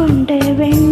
అనుకుంటే వెంట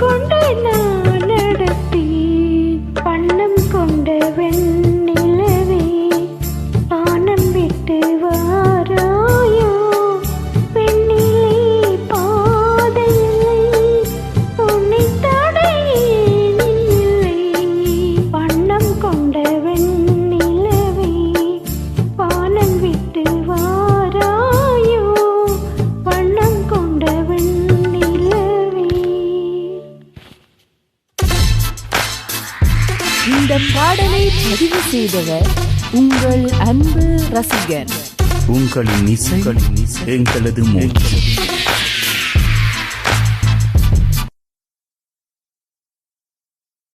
கொண்டன? பாடலை பதிவு செய்தவர் உங்கள் அன்பு ரசிகன். உங்களின் இசை எங்களது மூச்சு.